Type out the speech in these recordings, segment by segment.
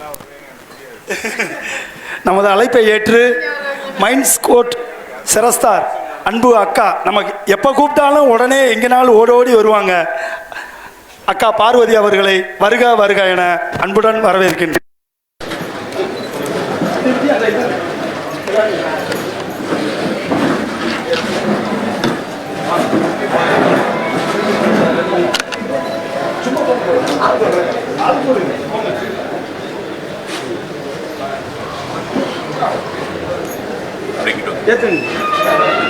நமது அழைப்பை ஏற்று மைண்ட்ஸ் கோட் சிரஸ்தார் அன்பு அக்கா நமக்கு எப்போ கூப்பிட்டாலும் உடனே எங்கேனாலும் ஓடி ஓடி வருவாங்க. அக்கா பார்வதி அவர்களை வருக வருக என அன்புடன் வரவேற்கின்றேன். 别整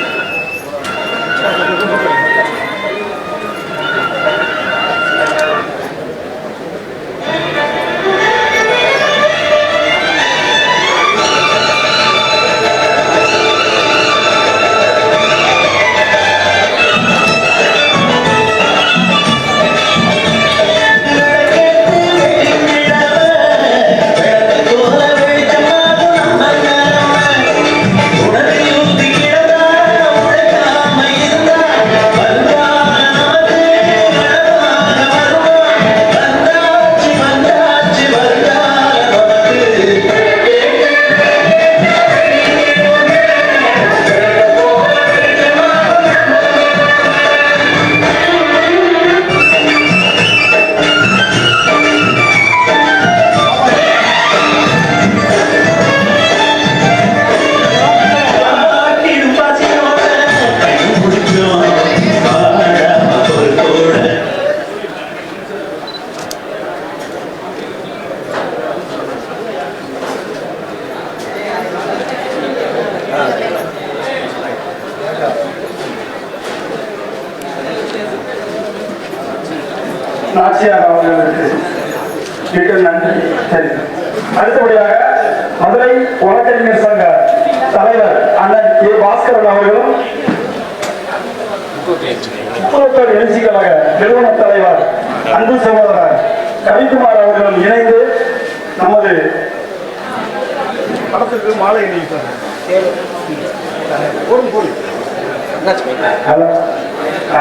நாச்சியார் அவர்களுக்கு மிக நன்றி. சரி. அடுத்தபடியாக மதுரை வழக்கறிஞர் சங்க தலைவர் அண்ணன் ஏ. பாஸ்கரன் அவர்களும் முப்பத்தோரு எழுச்சி கழக நிறுவன தலைவர் அன்பு சகோதரர் கவிக்குமார் அவர்களும் இணைந்து நமது படத்துக்கு மாலை அணிவித்தார் ஹலோ. ஆ.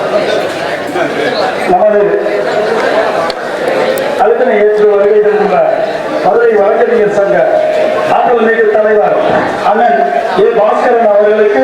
அழுத்தனை வருகை மதுரை வழக்கறிஞர் சங்க. ஆற்றல் மிகு தலைவர் அண்ணன் ஏ. பாஸ்கரன் அவர்களுக்கு